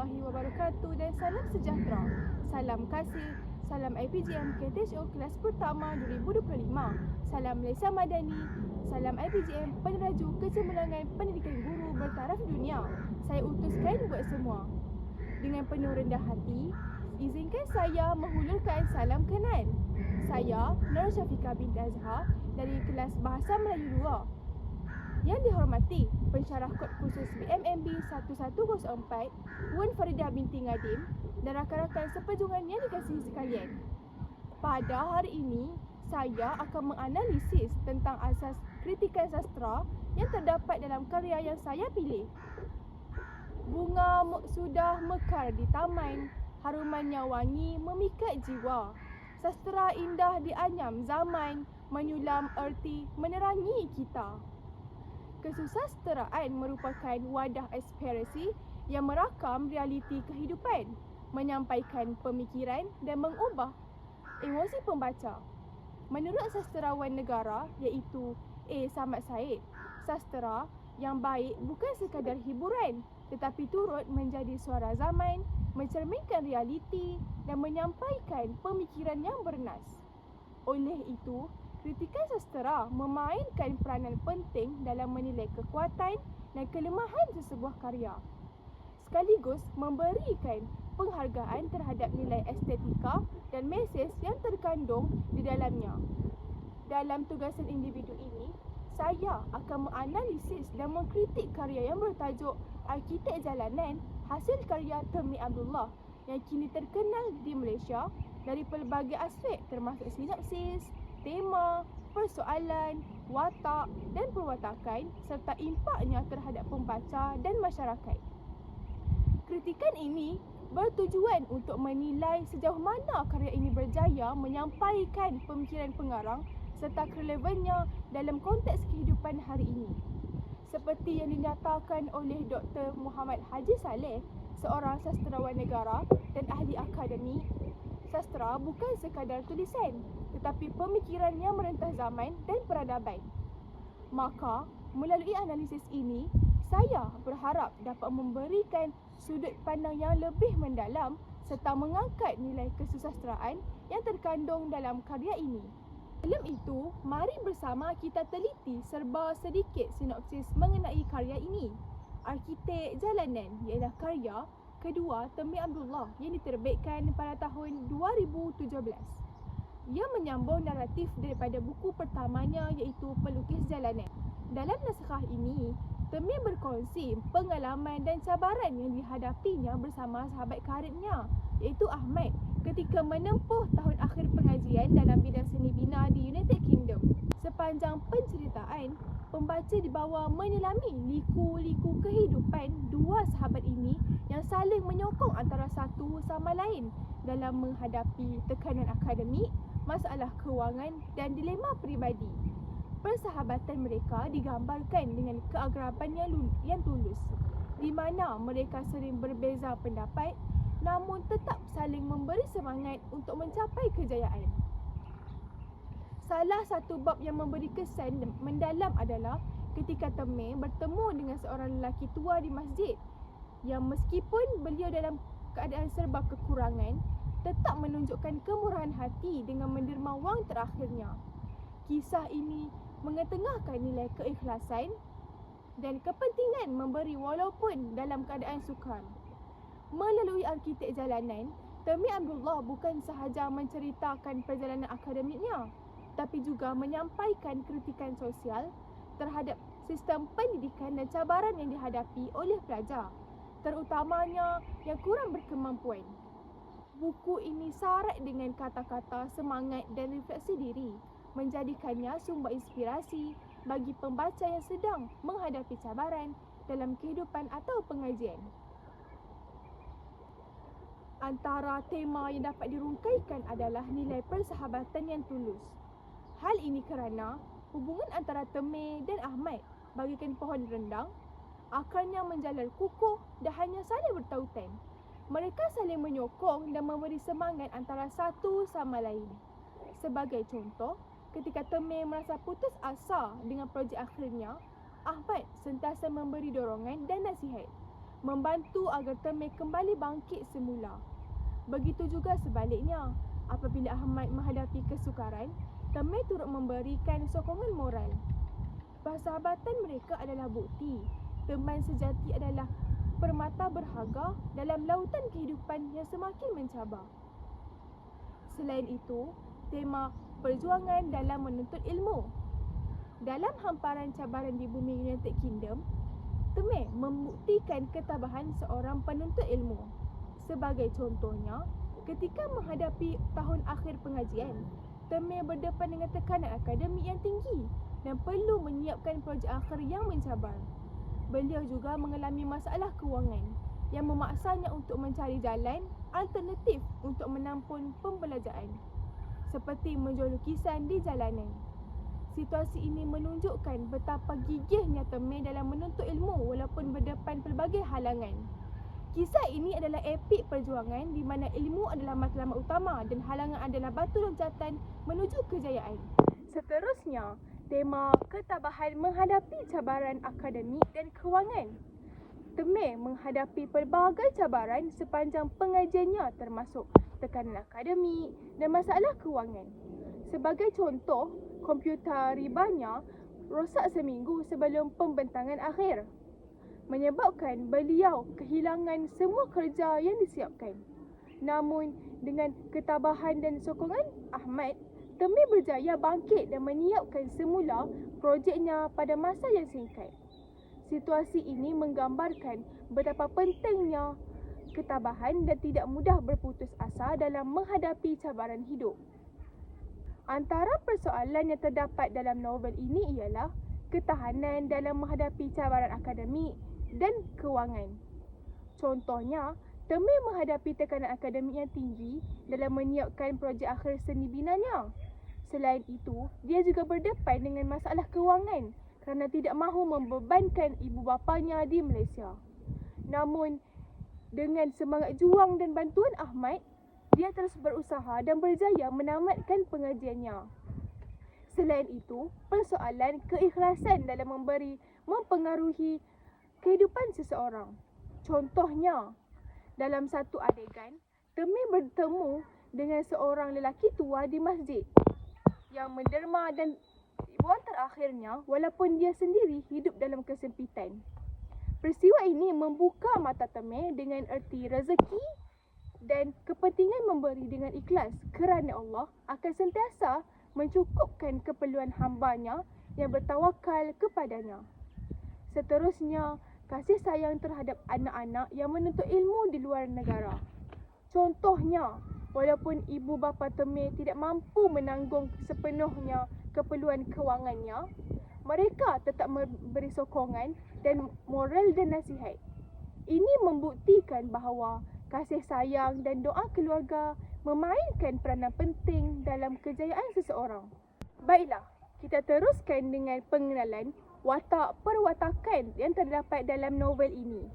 Warahmatullahi wabarakatuh dan salam sejahtera. Salam kasih. Salam IPGM KTHO kelas pertama 2025. Salam Malaysia Madani. Salam IPGM peneraju kecemerlangan pendidikan guru bertaraf dunia. Saya utuskan buat semua. Dengan penuh rendah hati, izinkan saya menghulurkan salam kenal. Saya Nur Syafiqah binti Azhar dari kelas Bahasa Melayu 2 yang dihormati, pensyarah kod khusus BMMB 1104, Wan Faridah binti Ngadim dan rakan-rakan seperjuangan yang dikasihi sekalian. Pada hari ini, saya akan menganalisis tentang asas kritikan sastra yang terdapat dalam karya yang saya pilih. Bunga sudah mekar di taman, harumannya wangi memikat jiwa. Sastra indah dianyam zaman, menyulam erti menerangi kita kesusasteraan merupakan wadah aspirasi yang merakam realiti kehidupan, menyampaikan pemikiran dan mengubah emosi pembaca. Menurut sastrawan negara iaitu A. Samad Said, sastra yang baik bukan sekadar hiburan tetapi turut menjadi suara zaman, mencerminkan realiti dan menyampaikan pemikiran yang bernas. Oleh itu, kritikan sastera memainkan peranan penting dalam menilai kekuatan dan kelemahan sesebuah karya. Sekaligus memberikan penghargaan terhadap nilai estetika dan mesej yang terkandung di dalamnya. Dalam tugasan individu ini, saya akan menganalisis dan mengkritik karya yang bertajuk Arkitek Jalanan hasil karya Temi Abdullah yang kini terkenal di Malaysia dari pelbagai aspek termasuk sinopsis, tema, persoalan, watak dan perwatakan serta impaknya terhadap pembaca dan masyarakat. Kritikan ini bertujuan untuk menilai sejauh mana karya ini berjaya menyampaikan pemikiran pengarang serta relevannya dalam konteks kehidupan hari ini. Seperti yang dinyatakan oleh Dr. Muhammad Haji Saleh, seorang sastrawan negara dan ahli akademik, sastra bukan sekadar tulisan tetapi pemikiran yang merentah zaman dan peradaban. Maka, melalui analisis ini, saya berharap dapat memberikan sudut pandang yang lebih mendalam serta mengangkat nilai kesusastraan yang terkandung dalam karya ini. Dalam itu, mari bersama kita teliti serba sedikit sinopsis mengenai karya ini. Arkitek Jalanan ialah karya kedua Temi Abdullah yang diterbitkan pada tahun 2017. Ia menyambung naratif daripada buku pertamanya iaitu Pelukis Jalanan. Dalam naskah ini, Temi berkongsi pengalaman dan cabaran yang dihadapinya bersama sahabat karibnya iaitu Ahmad ketika menempuh tahun akhir pengajian dalam bidang seni bina di United. Sepanjang penceritaan, pembaca dibawa menyelami liku-liku kehidupan dua sahabat ini yang saling menyokong antara satu sama lain dalam menghadapi tekanan akademik masalah kewangan dan dilema peribadi. Persahabatan mereka digambarkan dengan keagraban yang, yang tulus di mana mereka sering berbeza pendapat namun tetap saling memberi semangat untuk mencapai kejayaan. Salah satu bab yang memberi kesan mendalam adalah ketika Temeh bertemu dengan seorang lelaki tua di masjid yang meskipun beliau dalam keadaan serba kekurangan tetap menunjukkan kemurahan hati dengan menderma wang terakhirnya. Kisah ini mengetengahkan nilai keikhlasan dan kepentingan memberi walaupun dalam keadaan sukar. Melalui arkitek jalanan, Temi Abdullah bukan sahaja menceritakan perjalanan akademiknya, tapi juga menyampaikan kritikan sosial terhadap sistem pendidikan dan cabaran yang dihadapi oleh pelajar, terutamanya yang kurang berkemampuan buku ini syarat dengan kata-kata semangat dan refleksi diri, menjadikannya sumber inspirasi bagi pembaca yang sedang menghadapi cabaran dalam kehidupan atau pengajian. Antara tema yang dapat dirungkaikan adalah nilai persahabatan yang tulus. Hal ini kerana hubungan antara Temeh dan Ahmad bagikan pohon rendang, akarnya menjalar kukuh dan hanya saling bertautan mereka saling menyokong dan memberi semangat antara satu sama lain. Sebagai contoh, ketika Temeh merasa putus asa dengan projek akhirnya, Ahmad sentiasa memberi dorongan dan nasihat, membantu agar Temeh kembali bangkit semula. Begitu juga sebaliknya, apabila Ahmad menghadapi kesukaran, Temeh turut memberikan sokongan moral. Persahabatan mereka adalah bukti teman sejati adalah permata berharga dalam lautan kehidupan yang semakin mencabar. Selain itu, tema perjuangan dalam menuntut ilmu. Dalam hamparan cabaran di bumi United Kingdom, Temeh membuktikan ketabahan seorang penuntut ilmu. Sebagai contohnya, ketika menghadapi tahun akhir pengajian, Temeh berdepan dengan tekanan akademik yang tinggi dan perlu menyiapkan projek akhir yang mencabar. Beliau juga mengalami masalah kewangan yang memaksanya untuk mencari jalan alternatif untuk menampung pembelajaran seperti menjual lukisan di jalanan. Situasi ini menunjukkan betapa gigihnya Temeh dalam menuntut ilmu walaupun berdepan pelbagai halangan. Kisah ini adalah epik perjuangan di mana ilmu adalah matlamat utama dan halangan adalah batu loncatan menuju kejayaan. Seterusnya, tema ketabahan menghadapi cabaran akademik dan kewangan. Temeh menghadapi pelbagai cabaran sepanjang pengajiannya termasuk tekanan akademik dan masalah kewangan. Sebagai contoh, komputer ribanya rosak seminggu sebelum pembentangan akhir menyebabkan beliau kehilangan semua kerja yang disiapkan. Namun dengan ketabahan dan sokongan Ahmad, Temeh berjaya bangkit dan menyiapkan semula projeknya pada masa yang singkat. Situasi ini menggambarkan betapa pentingnya ketabahan dan tidak mudah berputus asa dalam menghadapi cabaran hidup. Antara persoalan yang terdapat dalam novel ini ialah ketahanan dalam menghadapi cabaran akademik dan kewangan. Contohnya, Temeh menghadapi tekanan akademik yang tinggi dalam menyiapkan projek akhir seni binanya. Selain itu, dia juga berdepan dengan masalah kewangan kerana tidak mahu membebankan ibu bapanya di Malaysia. Namun, dengan semangat juang dan bantuan Ahmad, dia terus berusaha dan berjaya menamatkan pengajiannya. Selain itu, persoalan keikhlasan dalam memberi mempengaruhi kehidupan seseorang. Contohnya, dalam satu adegan, Temeh bertemu dengan seorang lelaki tua di masjid yang menderma dan buan terakhirnya walaupun dia sendiri hidup dalam kesempitan. Peristiwa ini membuka mata Temeh dengan erti rezeki dan kepentingan memberi dengan ikhlas kerana Allah akan sentiasa mencukupkan keperluan hambanya yang bertawakal kepadanya. Seterusnya, kasih sayang terhadap anak-anak yang menuntut ilmu di luar negara. Contohnya, walaupun ibu bapa Temeh tidak mampu menanggung sepenuhnya keperluan kewangannya, mereka tetap memberi sokongan dan moral dan nasihat. Ini membuktikan bahawa kasih sayang dan doa keluarga memainkan peranan penting dalam kejayaan seseorang. Baiklah, kita teruskan dengan pengenalan watak perwatakan yang terdapat dalam novel ini.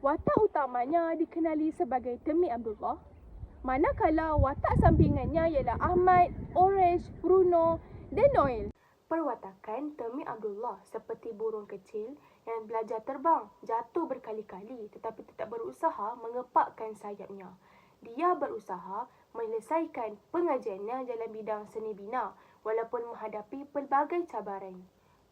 Watak utamanya dikenali sebagai Temi Abdullah, manakala watak sampingannya ialah Ahmad, Orange, Bruno dan Noel. Perwatakan Temi Abdullah seperti burung kecil yang belajar terbang, jatuh berkali-kali tetapi tetap berusaha mengepakkan sayapnya. Dia berusaha menyelesaikan pengajiannya dalam bidang seni bina walaupun menghadapi pelbagai cabaran.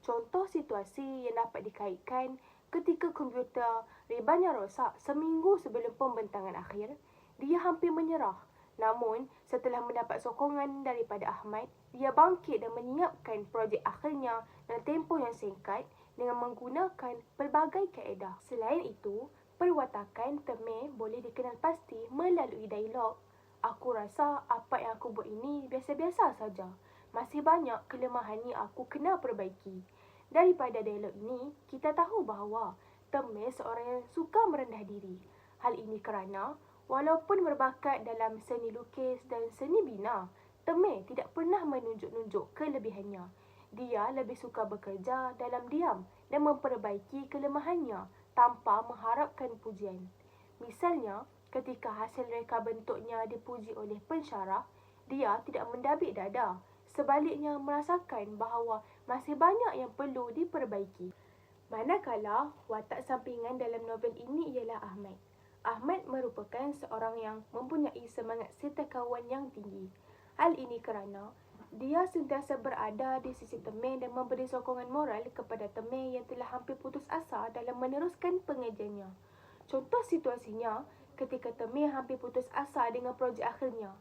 Contoh situasi yang dapat dikaitkan ketika komputer ribanya rosak seminggu sebelum pembentangan akhir, dia hampir menyerah Namun, setelah mendapat sokongan daripada Ahmad, dia bangkit dan menyiapkan projek akhirnya dalam tempoh yang singkat dengan menggunakan pelbagai kaedah. Selain itu, perwatakan Temeh boleh dikenal pasti melalui dialog. Aku rasa apa yang aku buat ini biasa-biasa saja. Masih banyak kelemahan yang aku kena perbaiki. Daripada dialog ini, kita tahu bahawa Temeh seorang yang suka merendah diri. Hal ini kerana Walaupun berbakat dalam seni lukis dan seni bina, Temeh tidak pernah menunjuk-nunjuk kelebihannya. Dia lebih suka bekerja dalam diam dan memperbaiki kelemahannya tanpa mengharapkan pujian. Misalnya, ketika hasil reka bentuknya dipuji oleh pensyarah, dia tidak mendabik dada. Sebaliknya merasakan bahawa masih banyak yang perlu diperbaiki. Manakala watak sampingan dalam novel ini ialah Ahmad. Ahmad merupakan seorang yang mempunyai semangat setakawan yang tinggi. Hal ini kerana dia sentiasa berada di sisi Temeh dan memberi sokongan moral kepada Temeh yang telah hampir putus asa dalam meneruskan pengajiannya. Contoh situasinya ketika Temeh hampir putus asa dengan projek akhirnya.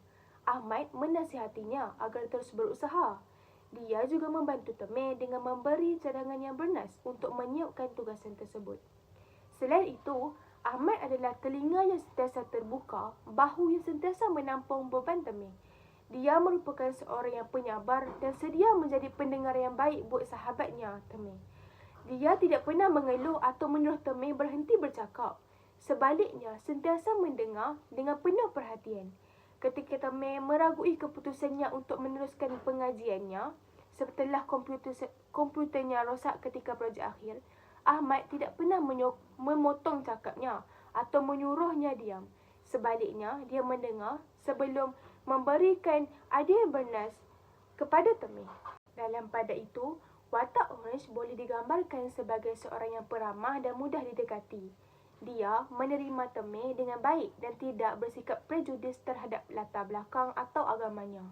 Ahmad menasihatinya agar terus berusaha. Dia juga membantu Temeh dengan memberi cadangan yang bernas untuk menyiapkan tugasan tersebut. Selain itu, Ahmad adalah telinga yang sentiasa terbuka, bahu yang sentiasa menampung beban Temeh. Dia merupakan seorang yang penyabar dan sedia menjadi pendengar yang baik buat sahabatnya, Temeh. Dia tidak pernah mengeluh atau menyuruh Temeh berhenti bercakap. Sebaliknya, sentiasa mendengar dengan penuh perhatian. Ketika meragui keputusannya untuk meneruskan pengajiannya, setelah komputer komputernya rosak ketika projek akhir, Ahmad tidak pernah memotong cakapnya atau menyuruhnya diam. Sebaliknya, dia mendengar sebelum memberikan idea bernas kepada Temeh. Dalam pada itu, watak Orange boleh digambarkan sebagai seorang yang peramah dan mudah didekati. Dia menerima Temeh dengan baik dan tidak bersikap prejudis terhadap latar belakang atau agamanya.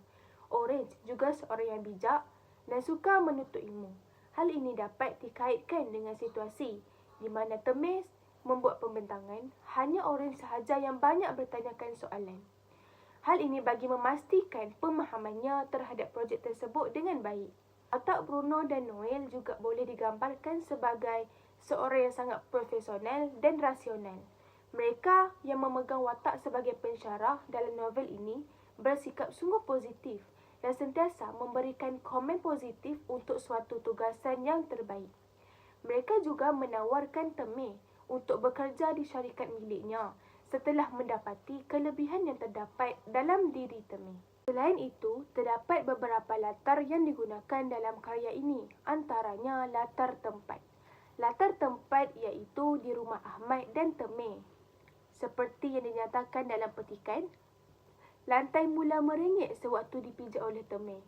Orange juga seorang yang bijak dan suka menuntut ilmu. Hal ini dapat dikaitkan dengan situasi di mana Temeh membuat pembentangan, hanya Orange sahaja yang banyak bertanyakan soalan. Hal ini bagi memastikan pemahamannya terhadap projek tersebut dengan baik. Watak Bruno dan Noel juga boleh digambarkan sebagai seorang yang sangat profesional dan rasional. Mereka yang memegang watak sebagai pensyarah dalam novel ini bersikap sungguh positif dan sentiasa memberikan komen positif untuk suatu tugasan yang terbaik. Mereka juga menawarkan Temeh untuk bekerja di syarikat miliknya setelah mendapati kelebihan yang terdapat dalam diri Temeh. Selain itu, terdapat beberapa latar yang digunakan dalam karya ini, antaranya latar tempat. Latar tempat iaitu di rumah Ahmad dan Temeh. Seperti yang dinyatakan dalam petikan, lantai mula merengek sewaktu dipijak oleh Temeh.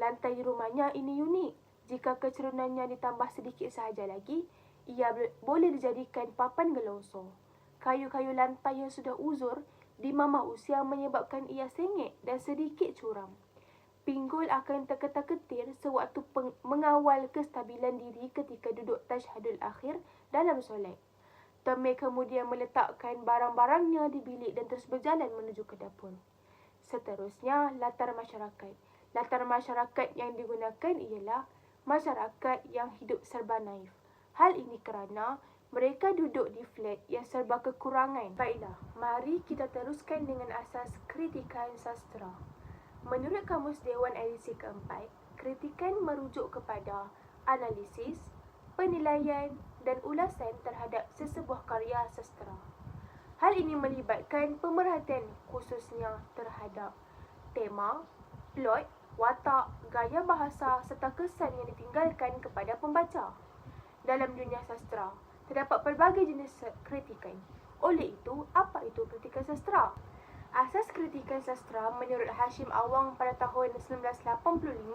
Lantai di rumahnya ini unik. Jika kecerunannya ditambah sedikit sahaja lagi, ia boleh dijadikan papan gelongsong kayu-kayu lantai yang sudah uzur di mama usia menyebabkan ia sengit dan sedikit curam. Pinggul akan terketar-ketir sewaktu mengawal kestabilan diri ketika duduk tashhadul akhir dalam solat. Temeh kemudian meletakkan barang-barangnya di bilik dan terus berjalan menuju ke dapur. Seterusnya, latar masyarakat. Latar masyarakat yang digunakan ialah masyarakat yang hidup serba naif. Hal ini kerana mereka duduk di flat yang serba kekurangan. Baiklah, mari kita teruskan dengan asas kritikan sastra. Menurut Kamus Dewan edisi keempat, kritikan merujuk kepada analisis, penilaian dan ulasan terhadap sesebuah karya sastra. Hal ini melibatkan pemerhatian khususnya terhadap tema, plot, watak, gaya bahasa serta kesan yang ditinggalkan kepada pembaca. Dalam dunia sastra, terdapat pelbagai jenis kritikan. Oleh itu, apa itu kritikan sastra? Asas kritikan sastra menurut Hashim Awang pada tahun 1985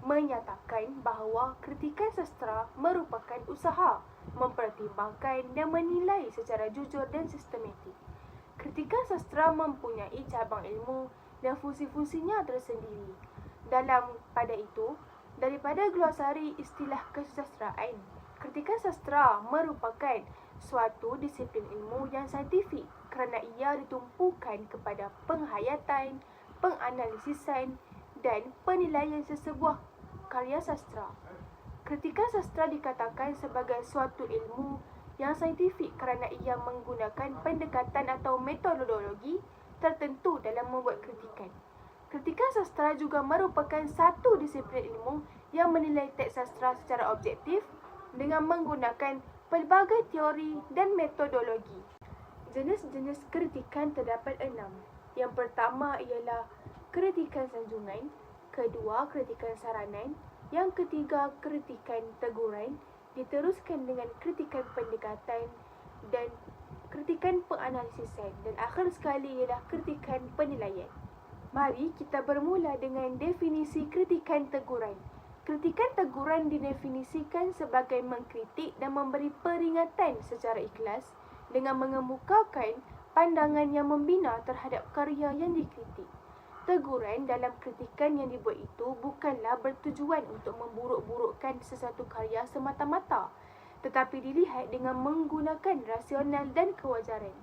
menyatakan bahawa kritikan sastra merupakan usaha mempertimbangkan dan menilai secara jujur dan sistematik. Kritikan sastra mempunyai cabang ilmu dan fungsi-fungsinya tersendiri. Dalam pada itu, daripada glosari istilah kesusastraan, Kritikan sastra merupakan suatu disiplin ilmu yang saintifik kerana ia ditumpukan kepada penghayatan, penganalisisan dan penilaian sesebuah karya sastra. Kritikan sastra dikatakan sebagai suatu ilmu yang saintifik kerana ia menggunakan pendekatan atau metodologi tertentu dalam membuat kritikan. Kritikan sastra juga merupakan satu disiplin ilmu yang menilai teks sastra secara objektif dengan menggunakan pelbagai teori dan metodologi. Jenis-jenis kritikan terdapat enam. Yang pertama ialah kritikan sanjungan, kedua kritikan saranan, yang ketiga kritikan teguran, diteruskan dengan kritikan pendekatan dan kritikan penganalisisan dan akhir sekali ialah kritikan penilaian. Mari kita bermula dengan definisi kritikan teguran. Kritikan teguran didefinisikan sebagai mengkritik dan memberi peringatan secara ikhlas dengan mengemukakan pandangan yang membina terhadap karya yang dikritik. Teguran dalam kritikan yang dibuat itu bukanlah bertujuan untuk memburuk-burukkan sesuatu karya semata-mata tetapi dilihat dengan menggunakan rasional dan kewajaran.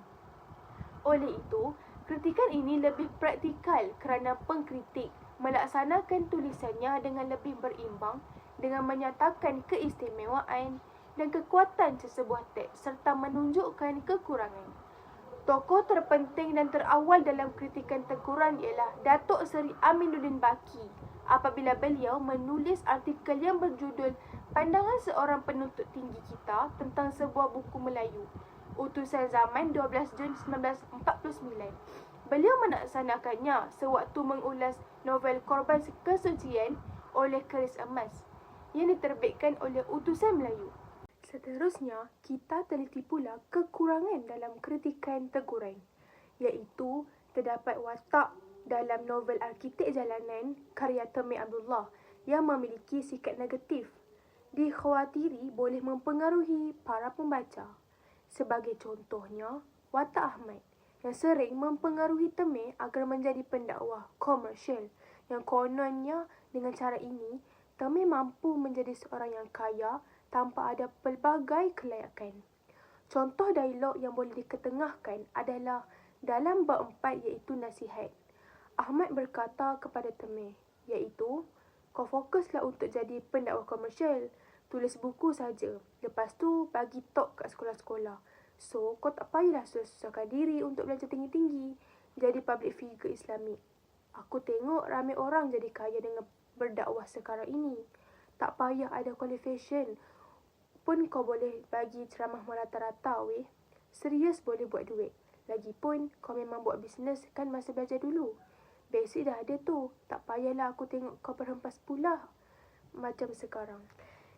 Oleh itu, kritikan ini lebih praktikal kerana pengkritik melaksanakan tulisannya dengan lebih berimbang dengan menyatakan keistimewaan dan kekuatan sesebuah teks serta menunjukkan kekurangan. Tokoh terpenting dan terawal dalam kritikan teguran ialah Datuk Seri Aminuddin Baki apabila beliau menulis artikel yang berjudul Pandangan Seorang Penuntut Tinggi Kita tentang sebuah buku Melayu Utusan Zaman 12 Jun 1949. Beliau melaksanakannya sewaktu mengulas novel Korban Kesucian oleh Keris Emas yang diterbitkan oleh Utusan Melayu. Seterusnya, kita teliti pula kekurangan dalam kritikan teguran, iaitu terdapat watak dalam novel Arkitek Jalanan karya Temi Abdullah yang memiliki sikap negatif dikhawatiri boleh mempengaruhi para pembaca. Sebagai contohnya, watak Ahmad yang sering mempengaruhi Temi agar menjadi pendakwah komersial yang kononnya dengan cara ini Temi mampu menjadi seorang yang kaya tanpa ada pelbagai kelayakan. Contoh dialog yang boleh diketengahkan adalah dalam bab empat iaitu nasihat. Ahmad berkata kepada Temeh iaitu kau fokuslah untuk jadi pendakwa komersial. Tulis buku saja. Lepas tu bagi talk kat sekolah-sekolah. So kau tak payahlah susahkan diri untuk belajar tinggi-tinggi. Jadi public figure Islamik. Aku tengok ramai orang jadi kaya dengan berdakwah sekarang ini. Tak payah ada qualification pun kau boleh bagi ceramah merata-rata weh. Serius boleh buat duit. Lagipun kau memang buat bisnes kan masa belajar dulu. Basic dah ada tu. Tak payahlah aku tengok kau berhempas pula. Macam sekarang.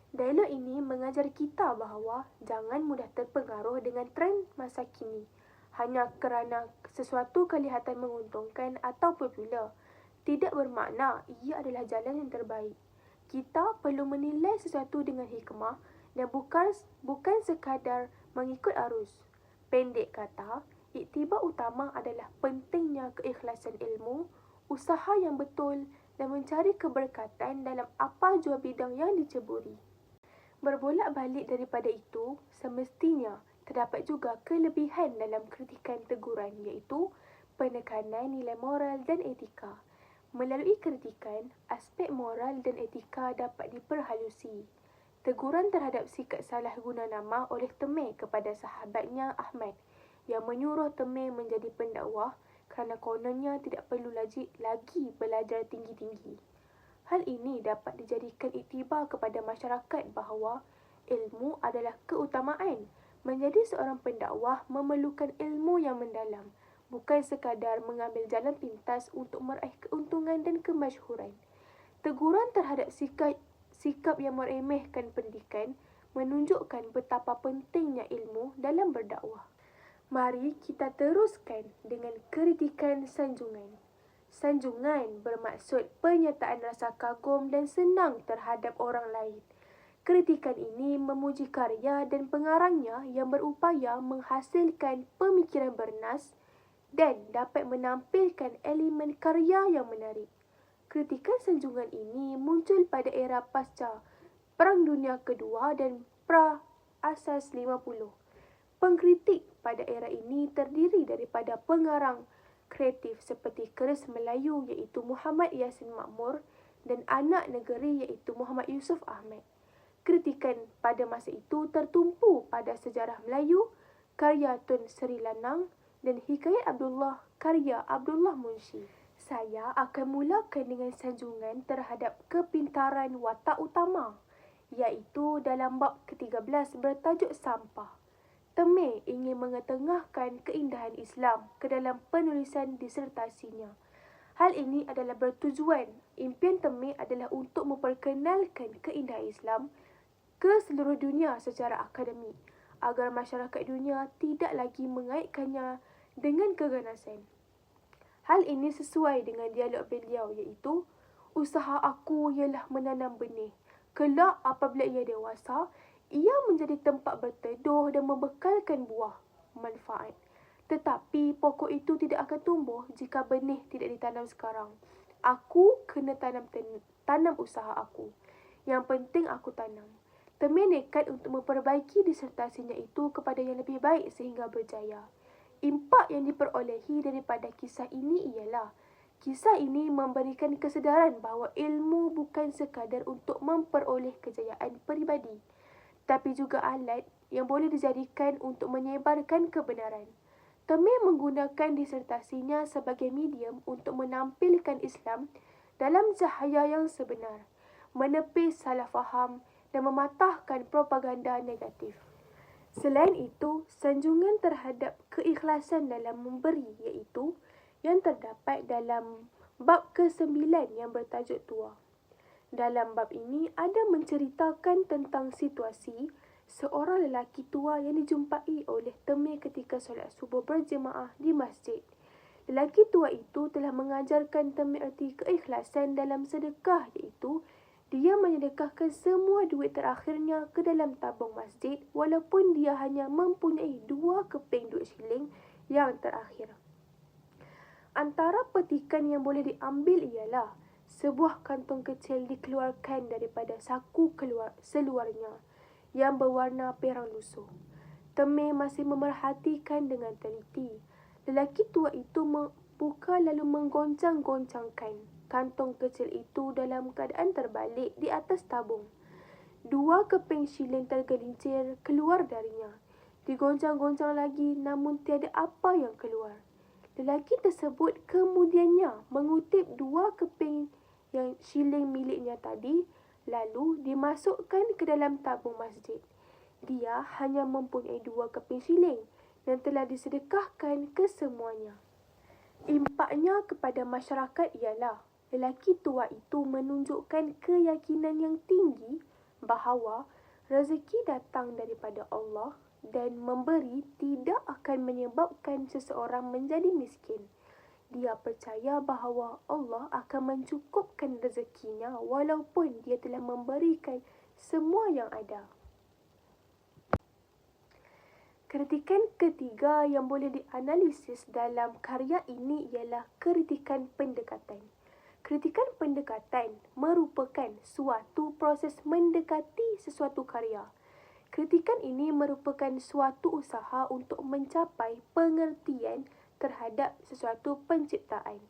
Dialog ini mengajar kita bahawa jangan mudah terpengaruh dengan trend masa kini. Hanya kerana sesuatu kelihatan menguntungkan atau popular. Tidak bermakna ia adalah jalan yang terbaik. Kita perlu menilai sesuatu dengan hikmah dan bukan bukan sekadar mengikut arus. Pendek kata, iktibar utama adalah pentingnya keikhlasan ilmu, usaha yang betul dan mencari keberkatan dalam apa jua bidang yang diceburi. Berbolak balik daripada itu, semestinya terdapat juga kelebihan dalam kritikan teguran iaitu penekanan nilai moral dan etika. Melalui kritikan, aspek moral dan etika dapat diperhalusi. Teguran terhadap sikap salah guna nama oleh Temeh kepada sahabatnya Ahmad yang menyuruh Temeh menjadi pendakwah kerana kononnya tidak perlu lagi, lagi belajar tinggi-tinggi. Hal ini dapat dijadikan iktibar kepada masyarakat bahawa ilmu adalah keutamaan. Menjadi seorang pendakwah memerlukan ilmu yang mendalam, bukan sekadar mengambil jalan pintas untuk meraih keuntungan dan kemasyhuran. Teguran terhadap sikap sikap yang meremehkan pendidikan menunjukkan betapa pentingnya ilmu dalam berdakwah. Mari kita teruskan dengan kritikan sanjungan. Sanjungan bermaksud penyertaan rasa kagum dan senang terhadap orang lain. Kritikan ini memuji karya dan pengarangnya yang berupaya menghasilkan pemikiran bernas dan dapat menampilkan elemen karya yang menarik. Kritikan sanjungan ini muncul pada era pasca Perang Dunia Kedua dan pra asas 50. Pengkritik pada era ini terdiri daripada pengarang kreatif seperti keris Melayu iaitu Muhammad Yasin Makmur dan anak negeri iaitu Muhammad Yusuf Ahmad. Kritikan pada masa itu tertumpu pada sejarah Melayu, karya Tun Sri Lanang dan Hikayat Abdullah karya Abdullah Munshi saya akan mulakan dengan sanjungan terhadap kepintaran watak utama iaitu dalam bab ke-13 bertajuk sampah. Teme ingin mengetengahkan keindahan Islam ke dalam penulisan disertasinya. Hal ini adalah bertujuan. Impian Teme adalah untuk memperkenalkan keindahan Islam ke seluruh dunia secara akademik agar masyarakat dunia tidak lagi mengaitkannya dengan keganasan. Hal ini sesuai dengan dialog beliau iaitu Usaha aku ialah menanam benih. Kelak apabila ia dewasa, ia menjadi tempat berteduh dan membekalkan buah manfaat. Tetapi pokok itu tidak akan tumbuh jika benih tidak ditanam sekarang. Aku kena tanam ten- tanam usaha aku. Yang penting aku tanam. Temui nekat untuk memperbaiki disertasinya itu kepada yang lebih baik sehingga berjaya. Impak yang diperolehi daripada kisah ini ialah Kisah ini memberikan kesedaran bahawa ilmu bukan sekadar untuk memperoleh kejayaan peribadi, tapi juga alat yang boleh dijadikan untuk menyebarkan kebenaran. Temi menggunakan disertasinya sebagai medium untuk menampilkan Islam dalam cahaya yang sebenar, menepis salah faham dan mematahkan propaganda negatif. Selain itu, sanjungan terhadap keikhlasan dalam memberi iaitu yang terdapat dalam bab ke-9 yang bertajuk tua. Dalam bab ini ada menceritakan tentang situasi seorang lelaki tua yang dijumpai oleh Temir ketika solat subuh berjemaah di masjid. Lelaki tua itu telah mengajarkan Temir erti keikhlasan dalam sedekah iaitu dia menyedekahkan semua duit terakhirnya ke dalam tabung masjid walaupun dia hanya mempunyai dua keping duit shilling yang terakhir. Antara petikan yang boleh diambil ialah sebuah kantung kecil dikeluarkan daripada saku keluar seluarnya yang berwarna perang lusuh. Temi masih memerhatikan dengan teliti. Lelaki tua itu membuka lalu menggoncang-goncangkan kantong kecil itu dalam keadaan terbalik di atas tabung. Dua keping shilling tergelincir keluar darinya. Digoncang-goncang lagi namun tiada apa yang keluar. Lelaki tersebut kemudiannya mengutip dua keping yang shilling miliknya tadi lalu dimasukkan ke dalam tabung masjid. Dia hanya mempunyai dua keping shilling dan telah disedekahkan ke semuanya. Impaknya kepada masyarakat ialah lelaki tua itu menunjukkan keyakinan yang tinggi bahawa rezeki datang daripada Allah dan memberi tidak akan menyebabkan seseorang menjadi miskin. Dia percaya bahawa Allah akan mencukupkan rezekinya walaupun dia telah memberikan semua yang ada. Kritikan ketiga yang boleh dianalisis dalam karya ini ialah kritikan pendekatan. Kritikan pendekatan merupakan suatu proses mendekati sesuatu karya. Kritikan ini merupakan suatu usaha untuk mencapai pengertian terhadap sesuatu penciptaan.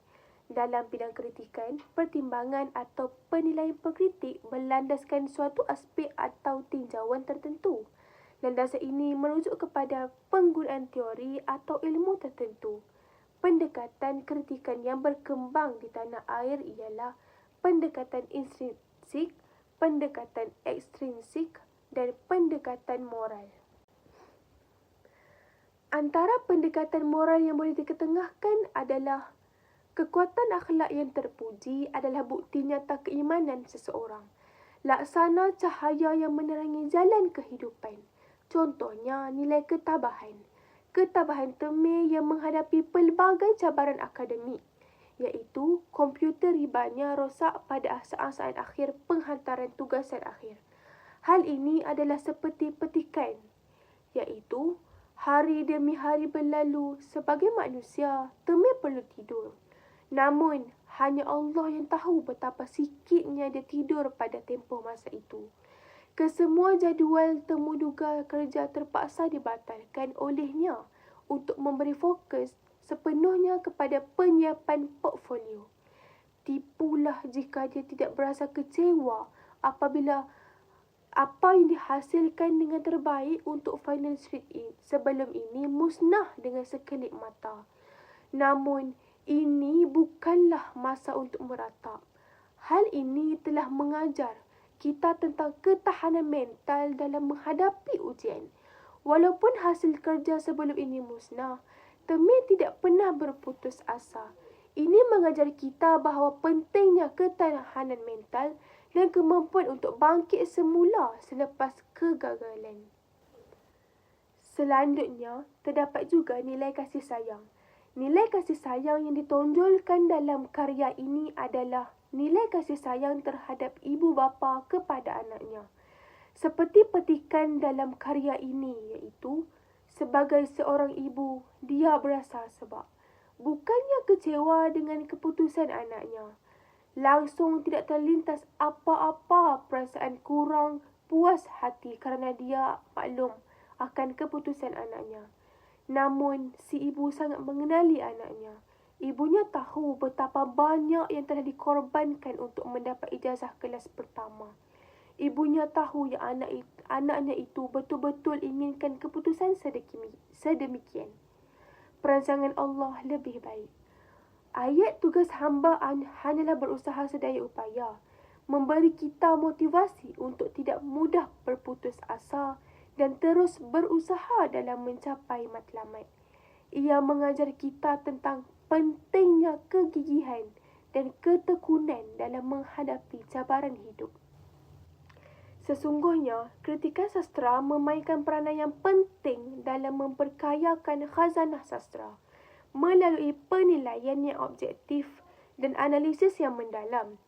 Dalam bidang kritikan, pertimbangan atau penilaian pengkritik berlandaskan suatu aspek atau tinjauan tertentu. Landasan ini merujuk kepada penggunaan teori atau ilmu tertentu. Pendekatan kritikan yang berkembang di tanah air ialah pendekatan intrinsik, pendekatan ekstrinsik, dan pendekatan moral. Antara pendekatan moral yang boleh diketengahkan adalah kekuatan akhlak yang terpuji adalah bukti nyata keimanan seseorang. Laksana cahaya yang menerangi jalan kehidupan. Contohnya nilai ketabahan. Ketabahan temir yang menghadapi pelbagai cabaran akademik iaitu komputer ribanya rosak pada saat-saat akhir penghantaran tugasan akhir. Hal ini adalah seperti petikan, iaitu hari demi hari berlalu sebagai manusia, temui perlu tidur. Namun, hanya Allah yang tahu betapa sikitnya dia tidur pada tempoh masa itu. Kesemua jadual temu duga kerja terpaksa dibatalkan olehnya untuk memberi fokus sepenuhnya kepada penyiapan portfolio. Tipulah jika dia tidak berasa kecewa apabila apa yang dihasilkan dengan terbaik untuk Final Street in sebelum ini musnah dengan sekelip mata. Namun, ini bukanlah masa untuk meratap. Hal ini telah mengajar kita tentang ketahanan mental dalam menghadapi ujian. Walaupun hasil kerja sebelum ini musnah, Temir tidak pernah berputus asa. Ini mengajar kita bahawa pentingnya ketahanan mental dan kemampuan untuk bangkit semula selepas kegagalan. Selanjutnya, terdapat juga nilai kasih sayang. Nilai kasih sayang yang ditonjolkan dalam karya ini adalah nilai kasih sayang terhadap ibu bapa kepada anaknya. Seperti petikan dalam karya ini iaitu sebagai seorang ibu dia berasa sebab bukannya kecewa dengan keputusan anaknya. Langsung tidak terlintas apa-apa perasaan kurang puas hati kerana dia maklum akan keputusan anaknya. Namun, si ibu sangat mengenali anaknya. Ibunya tahu betapa banyak yang telah dikorbankan untuk mendapat ijazah kelas pertama. Ibunya tahu yang anak anaknya itu betul-betul inginkan keputusan sedemikian. Perancangan Allah lebih baik. Ayat tugas hamba hanyalah berusaha sedaya upaya. Memberi kita motivasi untuk tidak mudah berputus asa dan terus berusaha dalam mencapai matlamat. Ia mengajar kita tentang pentingnya kegigihan dan ketekunan dalam menghadapi cabaran hidup. Sesungguhnya, kritika sastra memainkan peranan yang penting dalam memperkayakan khazanah sastra melalui penilaian yang objektif dan analisis yang mendalam.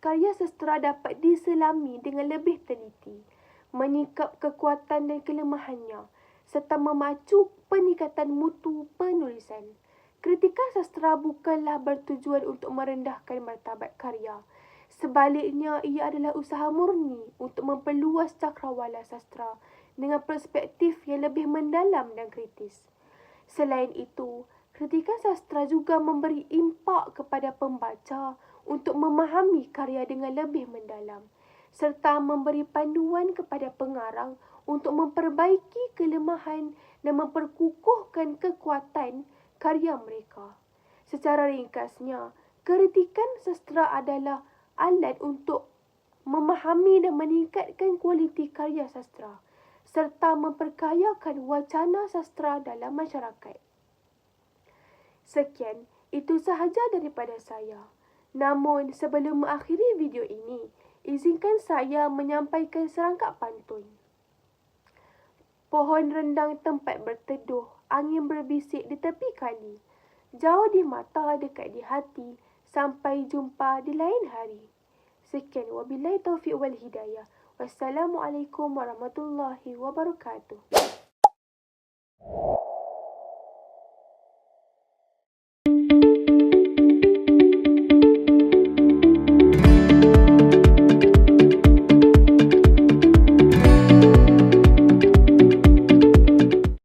Karya sastra dapat diselami dengan lebih teliti menyikap kekuatan dan kelemahannya serta memacu peningkatan mutu penulisan. Kritika sastra bukanlah bertujuan untuk merendahkan martabat karya. Sebaliknya, ia adalah usaha murni untuk memperluas cakrawala sastra dengan perspektif yang lebih mendalam dan kritis. Selain itu, kritika sastra juga memberi impak kepada pembaca untuk memahami karya dengan lebih mendalam serta memberi panduan kepada pengarang untuk memperbaiki kelemahan dan memperkukuhkan kekuatan karya mereka. Secara ringkasnya, kritikan sastra adalah alat untuk memahami dan meningkatkan kualiti karya sastra serta memperkayakan wacana sastra dalam masyarakat. Sekian, itu sahaja daripada saya. Namun, sebelum mengakhiri video ini, izinkan saya menyampaikan serangkap pantun. Pohon rendang tempat berteduh, angin berbisik di tepi kali. Jauh di mata, dekat di hati. Sampai jumpa di lain hari. Sekian, wabillahi taufiq wal hidayah. Wassalamualaikum warahmatullahi wabarakatuh.